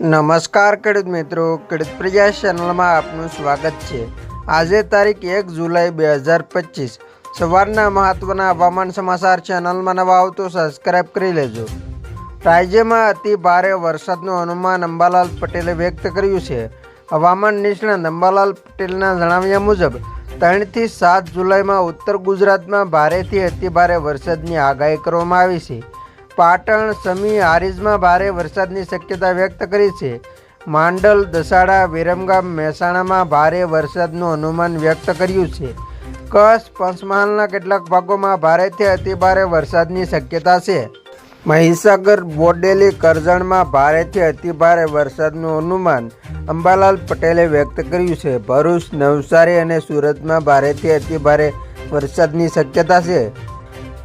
નમસ્કાર, ખેડૂત મિત્રો. ખેડૂત પ્રજા ચેનલમાં આપનું સ્વાગત છે. આજે તારીખ એક જુલાઈ બે હજાર પચીસ. સવારના મહત્વના હવામાન સમાચાર ચેનલમાં નવા આવતો સબસ્ક્રાઇબ કરી લેજો. રાજ્યમાં અતિ ભારે વરસાદનું અનુમાન અંબાલાલ પટેલે વ્યક્ત કર્યું છે. હવામાન નિષ્ણાત અંબાલાલ પટેલના જણાવ્યા મુજબ, ત્રણથી સાત જુલાઈમાં ઉત્તર ગુજરાતમાં ભારેથી અતિ ભારે વરસાદની આગાહી કરવામાં આવી છે. પાટણ સમી હારીજમાં ભારે વરસાદની શક્યતા વ્યક્ત કરી છે. માંડલ, દસાડા, વિરમગામ, મહેસાણામાં ભારે વરસાદનું અનુમાન વ્યક્ત કર્યું છે. કચ્છ, પંચમહાલના કેટલાક ભાગોમાં ભારેથી અતિભારે વરસાદની શક્યતા છે. મહીસાગર, બોડેલી, કરજણમાં ભારેથી અતિભારે વરસાદનું અનુમાન અંબાલાલ પટેલે વ્યક્ત કર્યું છે. ભરૂચ, નવસારી અને સુરતમાં ભારેથી અતિભારે વરસાદની શક્યતા છે.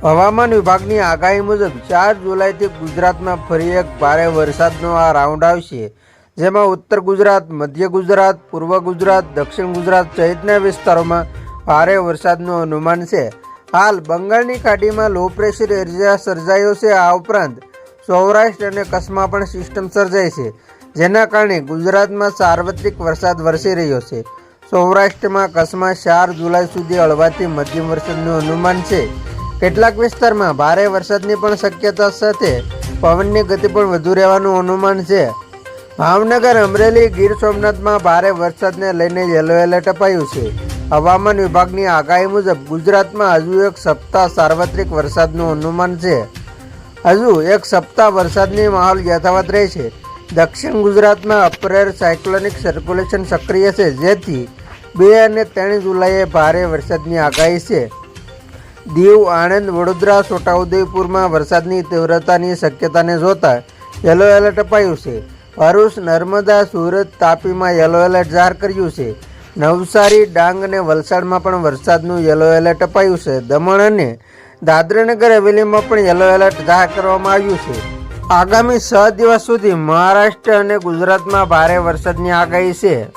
હવામાન વિભાગની આગાહી મુજબ ચાર જુલાઈથી ગુજરાતમાં ફરી એક ભારે વરસાદનો આ રાઉન્ડ આવશે, જેમાં ઉત્તર ગુજરાત, મધ્ય ગુજરાત, પૂર્વ ગુજરાત, દક્ષિણ ગુજરાત સહિતના વિસ્તારોમાં ભારે વરસાદનું અનુમાન છે. હાલ બંગાળની ખાડીમાં લો પ્રેશર એરિયા સર્જાયો છે. આ ઉપરાંત સૌરાષ્ટ્ર અને કચ્છમાં પણ સિસ્ટમ સર્જાઈ છે, જેના કારણે ગુજરાતમાં સાર્વત્રિક વરસાદ વરસી રહ્યો છે. સૌરાષ્ટ્રમાં કચ્છમાં ચાર જુલાઈ સુધી હળવાથી મધ્યમ વરસાદનું અનુમાન છે. કેટલાક વિસ્તારમાં ભારે વરસાદની પણ શક્યતા સાથે પવનની ગતિ પણ વધુ રહેવાનું અનુમાન છે. ભાવનગર અમરેલી ગીર સોમનાથમાં ભારે વરસાદને લઈને યલો એલર્ટ અપાયું છે. હવામાન વિભાગની આગાહી મુજબ ગુજરાતમાં હજુ એક સપ્તાહ સાર્વત્રિક વરસાદનું અનુમાન છે. હજુ એક સપ્તાહ વરસાદની માહોલ યથાવત રહેશે. દક્ષિણ ગુજરાતમાં અપરેર સાયક્લોનિક સર્ક્યુલેશન સક્રિય છે, જેથી બે અને ત્રણ જુલાઈએ ભારે વરસાદની આગાહી છે. દીવ, આણંદ, વડોદરા, છોટાઉદેપુરમાં વરસાદની તીવ્રતાની શક્યતાને જોતા યલો એલર્ટ અપાયું છે. ભરૂચ નર્મદા, સુરત તાપીમાં યલો એલર્ટ જાહેર કર્યું છે. નવસારી, ડાંગ અને વલસાડમાં પણ વરસાદનું યલો એલર્ટ અપાયું છે. દમણ અને દાદરાનગર હવેલીમાં પણ યલો એલર્ટ જાહેર કરવામાં આવ્યું છે. આગામી છ દિવસ સુધી મહારાષ્ટ્ર અને ગુજરાતમાં ભારે વરસાદની આગાહી છે.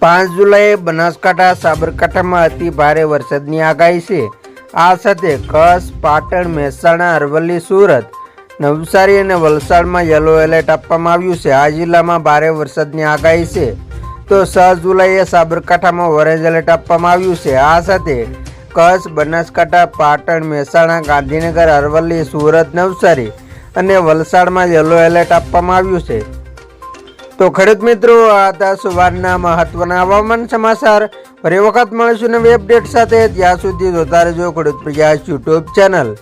પાંચ જુલાઈએ બનાસકાંઠા, સાબરકાંઠામાં અતિ ભારે વરસાદની આગાહી છે. આ સાથે કચ્છ, પાટણ, મહેસાણા, અરવલ્લી, સુરત, નવસારી અને વલસાડમાં યલો એલર્ટ આપવામાં આવ્યું છે. આ જિલ્લામાં ભારે વરસાદની આગાહી છે. તો છ જુલાઈએ સાબરકાંઠામાં ઓરેન્જ એલર્ટ આપવામાં આવ્યું છે. આ સાથે કચ્છ, બનાસકાંઠા, પાટણ, મહેસાણા, ગાંધીનગર, અરવલ્લી, સુરત, નવસારી અને વલસાડમાં યલો એલર્ટ આપવામાં આવ્યું છે. તો ખેડૂત મિત્રો, આ હતા સવારના મહત્વના હવામાન સમાચાર. ફરી વખત મળીશું નવી અપડેટ સાથે. ત્યાં સુધી જોતા રહેજો ખેડૂત પ્રયાસ યુટ્યુબ ચેનલ.